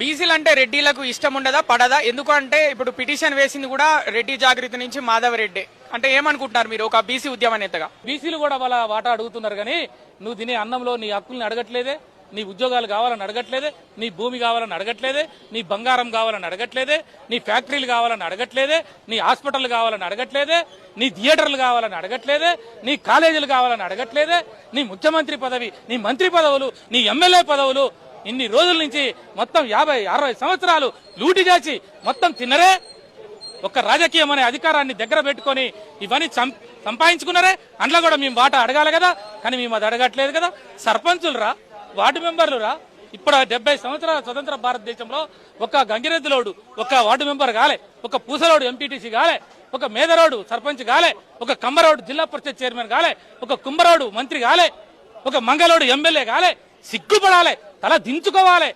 బీసీలు అంటే రెడ్డిలకు ఇష్టం ఉండదా పడదా? ఎందుకంటే ఇప్పుడు పిటిషన్ వేసింది కూడా రెడ్డి జాగృతి నుంచి మాధవ్ రెడ్డి. అంటే ఏమనుకుంటున్నారు మీరు ఒక బీసీ ఉద్యమ నేతగా? బీసీలు కూడా వాళ్ళ వాటా అడుగుతున్నారు కానీ నువ్వు తినే అన్నంలో నీ హక్కుల్ని అడగట్లేదే నీ ఉద్యోగాలు కావాలని అడగట్లేదే నీ భూమి కావాలని అడగట్లేదే నీ బంగారం కావాలని అడగట్లేదే నీ ఫ్యాక్టరీలు కావాలని అడగట్లేదే నీ హాస్పిటల్ కావాలని అడగట్లేదే నీ థియేటర్లు కావాలని అడగట్లేదే నీ కాలేజీలు కావాలని అడగట్లేదే నీ ముఖ్యమంత్రి పదవి నీ మంత్రి పదవులు నీ ఎమ్మెల్యే పదవులు ఇన్ని రోజుల నుంచి మొత్తం యాభై అరవై సంవత్సరాలు లూటి చేసి మొత్తం తిన్నరే? ఒక రాజకీయం అనే అధికారాన్ని దగ్గర పెట్టుకొని ఇవన్నీ సం- సంపాదించుకున్నారే? అందులో కూడా మేము వాటా అడగాలి కదా? కానీ మేము అది అడగట్లేదు కదా? సర్పంచులు రా వార్డు మెంబర్లు రా. ఇప్పుడు డెబ్బై సంవత్సరాల స్వతంత్ర భారతదేశంలో ఒక గంగిరెద్దులోడు ఒక వార్డు మెంబర్ కాలే ఒక పూసలోడు ఎంపీటీసీ కాలే ఒక మేదరోడు సర్పంచ్ కాలే ఒక కమ్మరోడు జిల్లా పరిషత్ చైర్మన్ కాలే ఒక కుంభరోడు మంత్రి కాలే ఒక మంగళోడు ఎమ్మెల్యే కాలే సిగ్గుపడాలి. తల దించుకోవాలి.